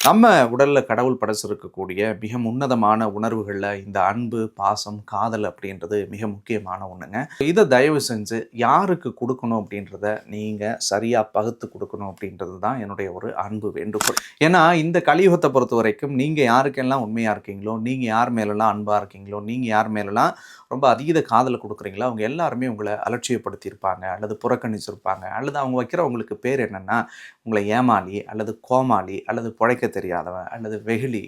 நம்ம உடலில் கடவுள் படைச்சிருக்கக்கூடிய மிக உன்னதமான உணர்வுகளில் இந்த அன்பு பாசம் காதல் அப்படின்றது மிக முக்கியமான ஒன்றுங்க இதை தயவு செஞ்சு யாருக்கு கொடுக்கணும் அப்படின்றத நீங்கள் சரியாக பகுத்து கொடுக்கணும் அப்படின்றது தான் என்னுடைய ஒரு அன்பு வேண்டுகோள். ஏன்னா இந்த கலியுகத்தை பொறுத்த வரைக்கும் நீங்கள் யாருக்கெல்லாம் உண்மையாக இருக்கீங்களோ நீங்கள் யார் மேலெல்லாம் அன்பாக இருக்கீங்களோ நீங்கள் யார் மேலெல்லாம் ரொம்ப அதீத காதலை கொடுக்குறீங்களோ அவங்க எல்லாருமே உங்களை அலட்சியப்படுத்தியிருப்பாங்க அல்லது புறக்கணிச்சிருப்பாங்க அல்லது அவங்க வைக்கிறவங்களுக்கு பேர் என்னென்னா உங்களை ஏமாளி அல்லது கோமாளி அல்லது புழைக்க தெரியாதவன் அல்லது வெகுளி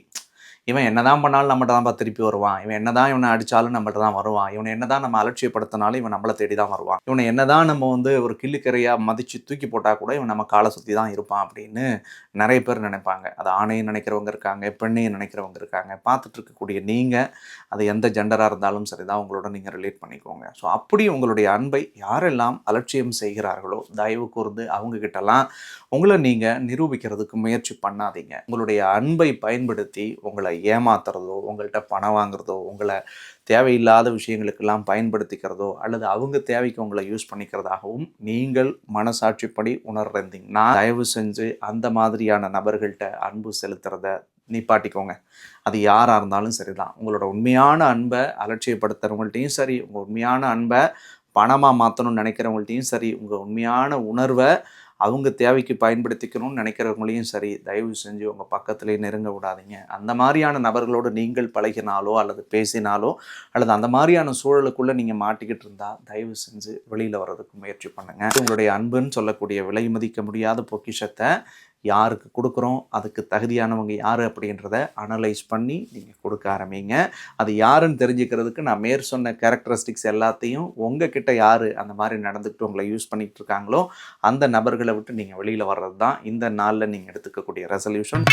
இவன் என்னதான் பண்ணாலும் நம்மகிட்ட தான் திருப்பி வருவான். இவன் என்னதான் இவனை அடித்தாலும் நம்மள்ட்ட தான் வருவான். இவனை என்னதான் நம்ம அலட்சியப்படுத்தினாலும் இவன் நம்மளை தேடி தான் வருவான். இவனை என்னதான் நம்ம வந்து ஒரு கிள்ளுக்கரையாக மதித்து தூக்கி போட்டால் கூட இவன் நம்ம காலை சுற்றி தான் இருப்பான் அப்படின்னு நிறைய பேர் நினைப்பாங்க. அது ஆணையும் நினைக்கிறவங்க இருக்காங்க பெண்ணையும் நினைக்கிறவங்க இருக்காங்க. பார்த்துட்டு இருக்கக்கூடிய நீங்கள் அது எந்த ஜெண்டராக இருந்தாலும் சரி தான் உங்களோட நீங்கள் ரிலேட் பண்ணிக்கோங்க. ஸோ அப்படி உங்களுடைய அன்பை யாரெல்லாம் அலட்சியம் செய்கிறார்களோ தயவு கூர்ந்து அவங்கக்கிட்டலாம் உங்களை நீங்கள் நிரூபிக்கிறதுக்கு முயற்சி பண்ணாதீங்க. உங்களுடைய அன்பை பயன்படுத்தி உங்களை ஏமாத்துறதோ உங்கள்கிட்ட பணம் வாங்குறதோ உங்களை தேவையில்லாத விஷயங்களுக்கெல்லாம் பயன்படுத்திக்கிறதோ அல்லது அவங்க தேவைக்கு உங்களை யூஸ் பண்ணிக்கிறதாகவும் நீங்கள் மனசாட்சிப்படி உணர்றீங்கன்னா தயவு செஞ்சு அந்த மாதிரியான நபர்கள்ட்ட அன்பு செலுத்துறத நிப்பாட்டிக்கோங்க. அது யாராக இருந்தாலும் சரிதான். உங்களோட உண்மையான அன்பை அலட்சியப்படுத்துகிறவங்கள்ட்டையும் சரி உங்கள் உண்மையான அன்பை பணமாக மாற்றணும்னு நினைக்கிறவங்கள்ட்டையும் சரி உங்கள் உண்மையான உணர்வை அவங்க தேவைக்கு பயன்படுத்திக்கணும்னு நினைக்கிறவங்களையும் சரி தயவு செஞ்சு உங்கள் பக்கத்துலேயே நெருங்க விடாதீங்க. அந்த மாதிரியான நபர்களோடு நீங்கள் பழகினாலோ அல்லது பேசினாலோ அல்லது அந்த மாதிரியான சூழலுக்குள்ளே நீங்கள் மாட்டிக்கிட்டு இருந்தால் தயவு செஞ்சு வெளியில் வர்றதுக்கு முயற்சி பண்ணுங்கள் உங்களுடைய அன்புன்னு சொல்லக்கூடிய விலை மதிக்க முடியாத பொக்கிஷத்தை யாருக்கு கொடுக்குறோம் அதுக்கு தகுதியானவங்க யார் அப்படின்றத அனலைஸ் பண்ணி நீங்கள் கொடுக்க ஆரம்பிங்க. அது யாருன்னு தெரிஞ்சுக்கிறதுக்கு நான் மேற் சொன்ன கேரக்டரிஸ்டிக்ஸ் எல்லாத்தையும் உங்கள் கிட்ட யார் அந்த மாதிரி நடந்துக்கிட்டு உங்களை யூஸ் பண்ணிகிட்டு இருக்காங்களோ அந்த நபர்களை விட்டு நீங்கள் வெளியில் வர்றது தான் இந்த நாளில் நீங்கள் எடுத்துக்கக்கூடிய ரெசல்யூஷன்